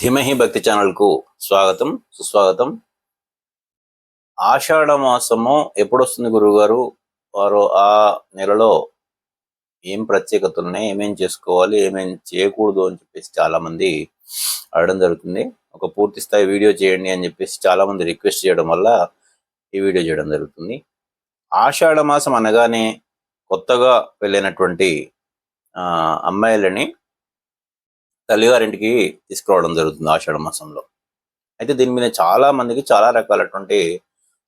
ధీమహి భక్తి ఛానల్కు స్వాగతం సుస్వాగతం. ఆషాఢ మాసము ఎప్పుడు వస్తుంది గురువుగారు? వారు ఆ నెలలో ఏం ప్రత్యేకతలు ఉన్నాయి ఏమేం చేసుకోవాలి? ఏమేం చేయకూడదు అని చెప్పేసి చాలామంది అడగడం జరుగుతుంది. ఒక పూర్తి స్థాయి వీడియో చేయండి అని చెప్పేసి చాలా మంది రిక్వెస్ట్ చేయడం వల్ల ఈ వీడియో చేయడం జరుగుతుంది. ఆషాఢ మాసం అనగానే కొత్తగా వెళ్ళినటువంటి అమ్మాయిలని తల్లిగారింటికి తీసుకురావడం జరుగుతుంది ఆషాఢ మాసంలో. అయితే దీని మీద చాలా మందికి చాలా రకాలటువంటి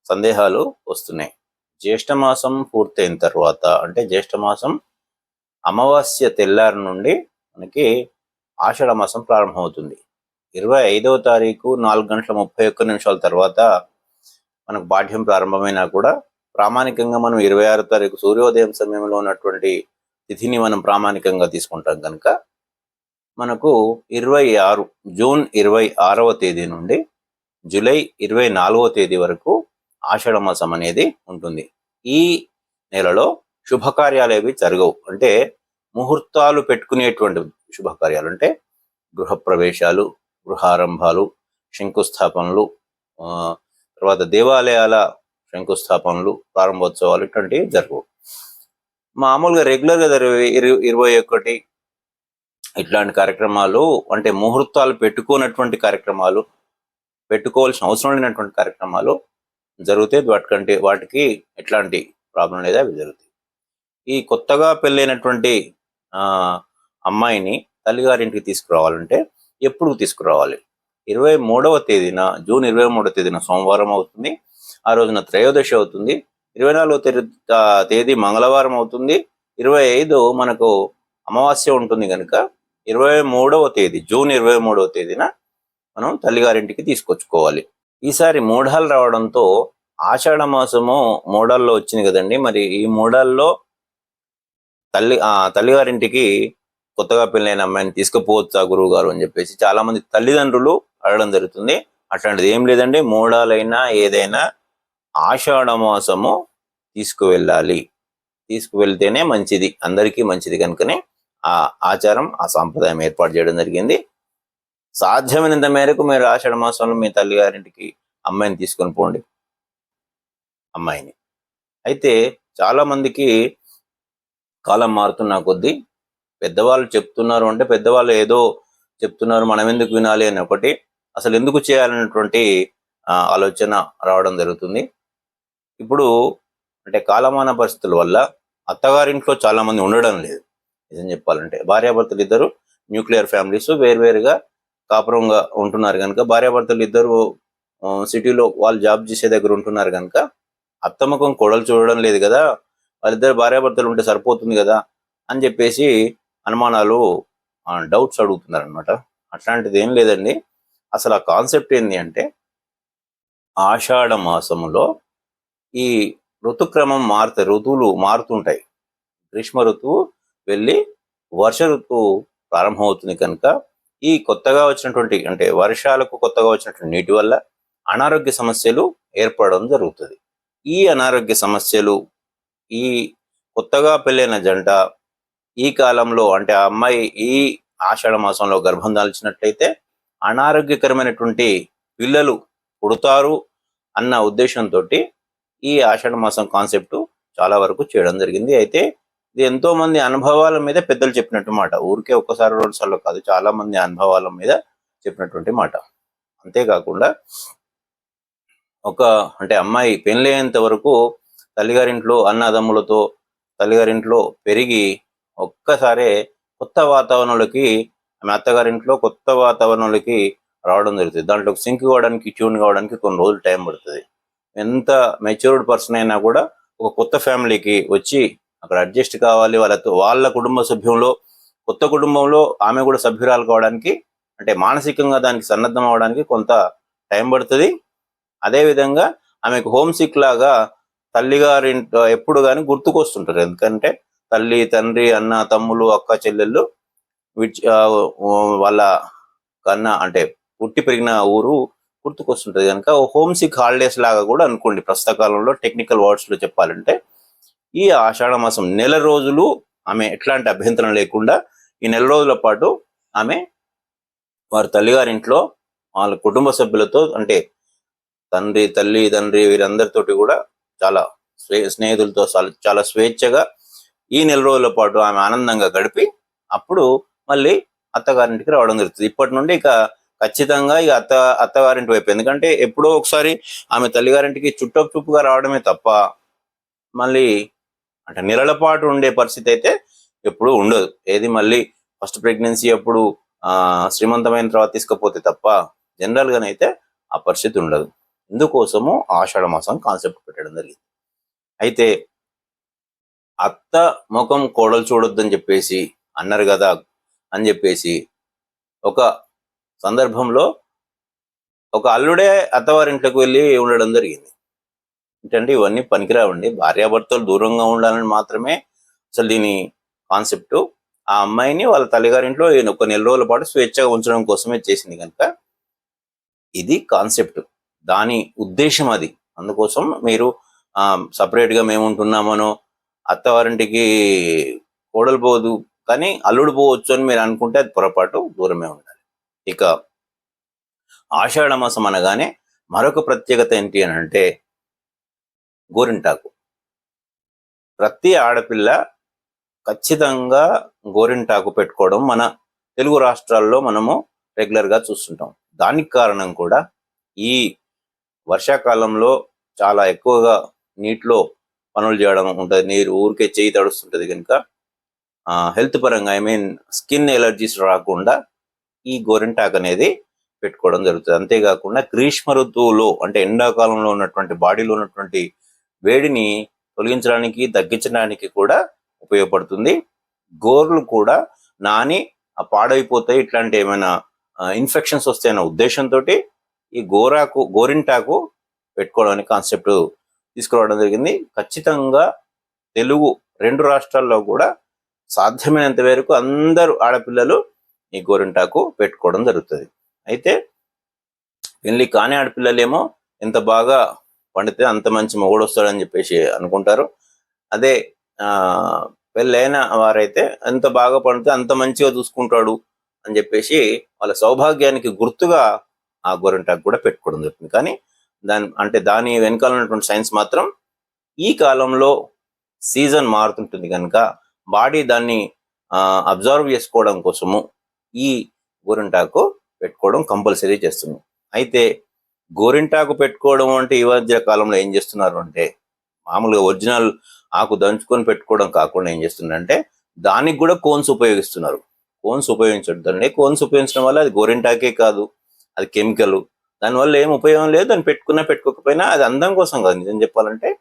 సందేహాలు వస్తున్నాయి. జ్యేష్ఠ మాసం పూర్తయిన తర్వాత అంటే జ్యేష్ఠ మాసం అమావాస్య తెల్లారి నుండి మనకి ఆషాఢ మాసం ప్రారంభమవుతుంది. ఇరవై ఐదవ తారీఖు నాలుగు గంటల ముప్పై ఒక్క నిమిషాల తర్వాత మనకు పాఠ్యం ప్రారంభమైనా కూడా ప్రామాణికంగా మనం ఇరవై ఆరో తారీఖు సూర్యోదయం సమయంలో ఉన్నటువంటి తిథిని మనం ప్రామాణికంగా తీసుకుంటాం కనుక మనకు ఇరవై ఆరు జూన్ ఇరవై ఆరవ తేదీ నుండి జూలై ఇరవై నాలుగవ తేదీ వరకు ఆషాఢ మాసం అనేది ఉంటుంది. ఈ నెలలో శుభకార్యాలు ఏవి జరగవు. అంటే ముహూర్తాలు పెట్టుకునేటువంటి శుభకార్యాలు అంటే గృహప్రవేశాలు గృహారంభాలు శంకుస్థాపనలు తర్వాత దేవాలయాల శంకుస్థాపనలు ప్రారంభోత్సవాలు ఇటువంటివి జరగవు. మామూలుగా రెగ్యులర్గా జరిగే ఇరవై ఇరవై ఒకటి ఇట్లాంటి కార్యక్రమాలు అంటే ముహూర్తాలు పెట్టుకున్నటువంటి కార్యక్రమాలు పెట్టుకోవాల్సిన అవసరం లేనటువంటి కార్యక్రమాలు జరిగితే వాటికంటే వాటికి ఎట్లాంటి ప్రాబ్లం లేదా అవి జరుగుతాయి. ఈ కొత్తగా పెళ్ళైనటువంటి ఆ, అమ్మాయిని తల్లిగారింటికి తీసుకురావాలంటే ఎప్పుడు తీసుకురావాలి? ఇరవై మూడవ తేదీన జూన్ ఇరవై మూడవ తేదీన సోమవారం అవుతుంది ఆ రోజున త్రయోదశి అవుతుంది ఇరవై నాలుగవ తేదీ తేదీ మంగళవారం అవుతుంది ఇరవై ఐదు మనకు అమావాస్య ఉంటుంది కనుక ఇరవై మూడవ తేదీ జూన్ ఇరవై మూడవ తేదీన మనం తల్లిగారింటికి తీసుకొచ్చుకోవాలి. ఈసారి మూఢాలు రావడంతో ఆషాఢ మాసము మూడాల్లో వచ్చింది కదండి. మరి ఈ మూడాల్లో తల్లి ఆ తల్లిగారింటికి కొత్తగా పెళ్ళైన అమ్మాయిని తీసుకుపోవచ్చా గురువు గారు అని చెప్పేసి చాలా మంది తల్లిదండ్రులు అడగడం జరుగుతుంది. అట్లాంటిది ఏం లేదండి. మూడాలైనా ఏదైనా ఆషాఢ మాసము తీసుకువెళ్ళాలి. తీసుకువెళ్తేనే మంచిది. అందరికీ మంచిది కనుకనే ఆ ఆచారం ఆ సాంప్రదాయం ఏర్పాటు చేయడం జరిగింది. సాధ్యమైనంత మేరకు మీరు ఆషాఢ మాసంలో మీ తల్లిగారింటికి అమ్మాయిని తీసుకొని పోండి. అమ్మాయిని. అయితే చాలామందికి కాలం మారుతున్న కొద్దీ పెద్దవాళ్ళు చెప్తున్నారు అంటే పెద్దవాళ్ళు ఏదో చెప్తున్నారు మనం ఎందుకు వినాలి అని ఒకటి అసలు ఎందుకు చేయాలనేటువంటి ఆలోచన రావడం జరుగుతుంది. ఇప్పుడు అంటే కాలమాన పరిస్థితుల వల్ల అత్తగారింట్లో చాలామంది ఉండడం లేదు. నిజం చెప్పాలంటే. భార్యాభర్తలు ఇద్దరు న్యూక్లియర్ ఫ్యామిలీస్ వేరువేరుగా కాపురంగా ఉంటున్నారు కనుక భార్యాభర్తలు ఇద్దరు సిటీలో వాళ్ళు జాబ్ చేసే దగ్గర ఉంటున్నారు కనుక అత్తమ్మకం కొడలు చూడడం లేదు కదా వాళ్ళిద్దరు భార్యాభర్తలు ఉంటే సరిపోతుంది కదా అని చెప్పేసి అనుమానాలు డౌట్స్ అడుగుతున్నారు అనమాట అట్లాంటిది ఏం లేదండి. అసలు ఆ కాన్సెప్ట్ ఏంటి అంటే ఆషాఢ మాసములో ఈ ఋతుక్రమం మారుతాయి ఋతువులు మారుతుంటాయి. గ్రీష్మ ఋతువు వెళ్ళి వర్ష ఋతువు ప్రారంభమవుతుంది కనుక ఈ కొత్తగా వచ్చినటువంటి అంటే వర్షాలకు కొత్తగా వచ్చినటువంటి నీటి వల్ల అనారోగ్య సమస్యలు ఏర్పడడం జరుగుతుంది. ఈ అనారోగ్య సమస్యలు ఈ కొత్తగా పెళ్ళైన జంట ఈ కాలంలో అంటే ఆ అమ్మాయి ఈ ఆషాఢ మాసంలో గర్భం దాల్చినట్లయితే అనారోగ్యకరమైనటువంటి పిల్లలు పుడతారు అన్న ఉద్దేశంతో ఈ ఆషాఢ మాసం కాన్సెప్ట్ చాలా వరకు చేయడం జరిగింది. అయితే ఇది ఎంతో మంది అనుభవాల మీద పెద్దలు చెప్పినట్టు మాట. ఊరికే ఒక్కసారి రెండు సార్లు కాదు చాలా మంది అనుభవాల మీద చెప్పినటువంటి మాట. అంతేకాకుండా ఒక అంటే అమ్మాయి పెళ్ళయ్యేంత వరకు తల్లిగారింట్లో అన్నదమ్ములతో తల్లిగారింట్లో పెరిగి ఒక్కసారే కొత్త వాతావరణంలోకి ఆమె అత్తగారింట్లో కొత్త వాతావరణంలోకి రావడం జరుగుతుంది. దాంట్లో సింక్ కావడానికి ట్యూన్ కావడానికి కొన్ని రోజులు టైం పడుతుంది. ఎంత మెచ్యూర్డ్ పర్సన్ అయినా కూడా ఒక కొత్త ఫ్యామిలీకి వచ్చి అక్కడ అడ్జస్ట్ కావాలి వాళ్ళతో వాళ్ళ కుటుంబ సభ్యంలో కొత్త కుటుంబంలో ఆమె కూడా సభ్యురాలు కావడానికి అంటే మానసికంగా దానికి సన్నద్ధం అవడానికి కొంత టైం పడుతుంది. అదేవిధంగా ఆమెకు హోమ్ సిక్ లాగా తల్లిగారింట ఎప్పుడు కానీ గుర్తుకొస్తుంటారు. ఎందుకంటే తల్లి తండ్రి అన్న తమ్ములు అక్క చెల్లెళ్ళు వాళ్ళ కన్నా అంటే పుట్టి పెరిగిన ఊరు గుర్తుకొస్తుంటది. కనుక హోమ్ సిక్ హాలిడేస్ లాగా కూడా అనుకోండి. ప్రస్తుత కాలంలో టెక్నికల్ వర్డ్స్లో చెప్పాలంటే ఈ ఆషాఢ మాసం నెల రోజులు ఆమె ఎట్లాంటి అభ్యంతరం లేకుండా ఈ నెల రోజుల పాటు ఆమె వారి తల్లిగారింట్లో వాళ్ళ కుటుంబ సభ్యులతో అంటే తండ్రి తల్లి తండ్రి వీరందరితోటి కూడా చాలా స్నేహితులతో చాలా- చాలా స్వేచ్ఛగా ఈ నెల రోజుల పాటు ఆమె ఆనందంగా గడిపి అప్పుడు మళ్ళీ అత్తగారింటికి రావడం జరుగుతుంది. ఇప్పటి నుండి ఇక ఖచ్చితంగా ఇక అత్త అత్తగారింటి వైపు. ఎందుకంటే ఎప్పుడో ఒకసారి ఆమె తల్లిగారింటికి చుట్టపు చూపుగా రావడమే తప్ప మళ్ళీ అంటే నెలల పాటు ఉండే పరిస్థితి అయితే ఎప్పుడు ఉండదు. ఏది మళ్ళీ ఫస్ట్ ప్రెగ్నెన్సీ అప్పుడు ఆ శ్రీమంతమైన తర్వాత తీసుకపోతే తప్ప జనరల్ గానైతే ఆ పరిస్థితి ఉండదు. ఇందుకోసము ఆషాఢ మాసం కాన్సెప్ట్ పెట్టడం జరిగింది. అయితే అత్త ముఖం కోడలు చూడొద్దని చెప్పేసి అన్నారు కదా అని చెప్పేసి ఒక సందర్భంలో ఒక అల్లుడే అత్తవారింట్లోకి వెళ్ళి ఉండడం జరిగింది. ఏంటంటే ఇవన్నీ పనికిరావండి. భార్యాభర్తలు దూరంగా ఉండాలని మాత్రమే అసలు దీని కాన్సెప్ట్. ఆ అమ్మాయిని వాళ్ళ తల్లిగారింట్లో ఒక నెల రోజుల పాటు స్వేచ్ఛగా ఉంచడం కోసమే చేసింది కనుక ఇది కాన్సెప్ట్. దాని ఉద్దేశం అది. అందుకోసం మీరు సపరేట్గా మేము ఉంటున్నామనో అత్తవారింటికి కోడలు పోదు కానీ అల్లుడు పోవచ్చు అని మీరు అనుకుంటే అది పొరపాటు దూరమే ఉండాలి. ఇక ఆషాఢమాసం అనగానే మరొక ప్రత్యేకత ఏంటి అని అంటే గోరింటాకు. ప్రతి ఆడపిల్ల ఖచ్చితంగా గోరింటాకు పెట్టుకోవడం మన తెలుగు రాష్ట్రాల్లో మనము రెగ్యులర్గా చూస్తుంటాం. దానికి కారణం కూడా ఈ వర్షాకాలంలో చాలా ఎక్కువగా నీటిలో పనులు చేయడం ఉంటుంది. నీరు ఊరికే చేయి తడుస్తుంటది కనుక హెల్త్ పరంగా ఐ మీన్ స్కిన్ ఎలర్జీస్ రాకుండా ఈ గోరింటాక్ అనేది పెట్టుకోవడం జరుగుతుంది. అంతేకాకుండా గ్రీష్మ ఋతువులో అంటే ఎండాకాలంలో ఉన్నటువంటి బాడీలో ఉన్నటువంటి వేడిని తొలగించడానికి తగ్గించడానికి కూడా ఉపయోగపడుతుంది. గోర్లు కూడా నాని ఆ పాడైపోతాయి. ఇట్లాంటి ఏమైనా ఇన్ఫెక్షన్స్ వస్తాయన్న ఉద్దేశంతో ఈ గోరాకు గోరింటాకు పెట్టుకోవడానికి కాన్సెప్ట్ తీసుకురావడం జరిగింది. ఖచ్చితంగా తెలుగు రెండు రాష్ట్రాల్లో కూడా సాధ్యమైనంత వరకు అందరూ ఆడపిల్లలు ఈ గోరింటాకు పెట్టుకోవడం జరుగుతుంది. అయితే పెళ్ళి కాని ఆడపిల్లలేమో ఎంత బాగా పండితే అంత మంచి మొగుడు వస్తాడని చెప్పేసి అనుకుంటారు. అదే పెళ్ళైన వారైతే ఎంత బాగా పండితే అంత మంచిగా చూసుకుంటాడు అని చెప్పేసి వాళ్ళ సౌభాగ్యానికి గుర్తుగా ఆ గోరింటాకు కూడా పెట్టుకోవడం జరుగుతుంది. కానీ దాని అంటే దాని వెనకాల ఉన్నటువంటి సైన్స్ మాత్రం ఈ కాలంలో సీజన్ మారుతుంటుంది కనుక బాడీ దాన్ని అబ్జర్వ్ చేసుకోవడం కోసము ఈ గోరింటాకు పెట్టుకోవడం కంపల్సరీ చేస్తుంది. అయితే గోరింటాకు పెట్టుకోవడం అంటే ఈ మధ్య కాలంలో ఏం చేస్తున్నారు అంటే మామూలుగా ఒరిజినల్ ఆకు దంచుకొని పెట్టుకోవడం కాకుండా ఏం చేస్తున్నారంటే దానికి కూడా కోన్స్ ఉపయోగిస్తున్నారు. కోన్స్ ఉపయోగించడండి కోన్స్ ఉపయోగించడం వల్ల అది గోరింటాకే కాదు. అది కెమికల్. దానివల్ల ఏం ఉపయోగం లేదు. దాన్ని పెట్టుకున్నా పెట్టుకోకపోయినా అది అందం కోసం కాదు. నిజం చెప్పాలంటే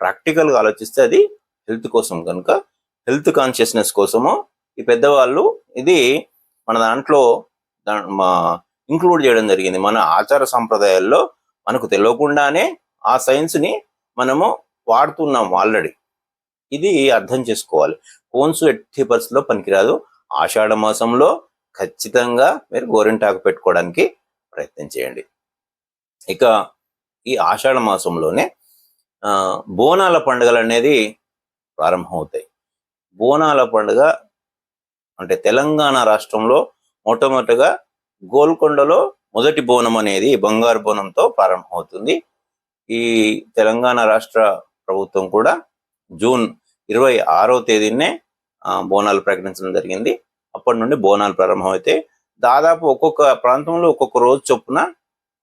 ప్రాక్టికల్గా ఆలోచిస్తే అది హెల్త్ కోసం కనుక హెల్త్ కాన్షియస్నెస్ కోసము ఈ పెద్దవాళ్ళు ఇది మన దాంట్లో దా- మా ఇంక్లూడ్ చేయడం జరిగింది. మన ఆచార సంప్రదాయాల్లో మనకు తెలియకుండానే ఆ సైన్స్ని మనము వాడుతున్నాం ఆల్రెడీ. ఇది అర్థం చేసుకోవాలి. ఫోన్స్ ఎట్టి పరిస్థితిలో పనికిరాదు. ఆషాఢ మాసంలో ఖచ్చితంగా మీరు గోరింటాకు పెట్టుకోవడానికి ప్రయత్నం చేయండి. ఇక ఈ ఆషాఢ మాసంలోనే బోనాల పండుగలు అనేది ప్రారంభమవుతాయి. బోనాల పండుగ అంటే తెలంగాణ రాష్ట్రంలో మొట్టమొదటిగా గోల్కొండలో మొదటి బోనం అనేది బంగారు బోనంతో ప్రారంభమవుతుంది. ఈ తెలంగాణ రాష్ట్ర ప్రభుత్వం కూడా జూన్ ఇరవై ఆరో తేదీనే బోనాలు ప్రకటించడం జరిగింది. అప్పటి నుండి బోనాలు ప్రారంభమైతే దాదాపు ఒక్కొక్క ప్రాంతంలో ఒక్కొక్క రోజు చొప్పున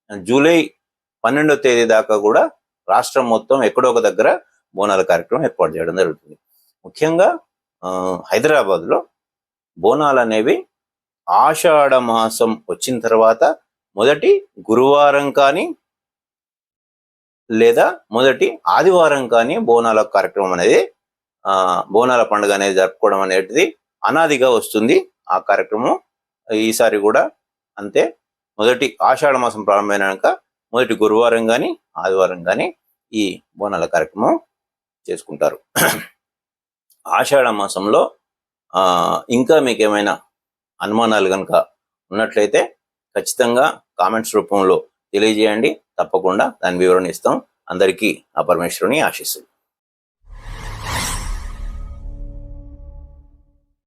జూలై పన్నెండో తేదీ దాకా కూడా రాష్ట్రం మొత్తం ఎక్కడో ఒక దగ్గర బోనాల కార్యక్రమం ఏర్పాటు చేయడం జరుగుతుంది. ముఖ్యంగా ఆ, హైదరాబాద్లో బోనాలు అనేవి ఆషాఢ మాసం వచ్చిన తర్వాత మొదటి గురువారం కానీ లేదా మొదటి ఆదివారం కానీ బోనాల కార్యక్రమం అనేది బోనాల పండుగ అనేది జరుపుకోవడం అనేది అనాదిగా వస్తుంది. ఆ కార్యక్రమం ఈసారి కూడా అంతే. మొదటి ఆషాఢ మాసం ప్రారంభమైనాక మొదటి గురువారం కానీ ఆదివారం కానీ ఈ బోనాల కార్యక్రమం చేసుకుంటారు. ఆషాఢ మాసంలో ఇంకా మీకు ఏమైనా అనుమానాలు కనుక ఉన్నట్లయితే ఖచ్చితంగా కామెంట్స్ రూపంలో తెలియజేయండి. తప్పకుండా దాని వివరణ ఇస్తాం. అందరికీ ఆ పరమేశ్వరుని ఆశీస్సులు.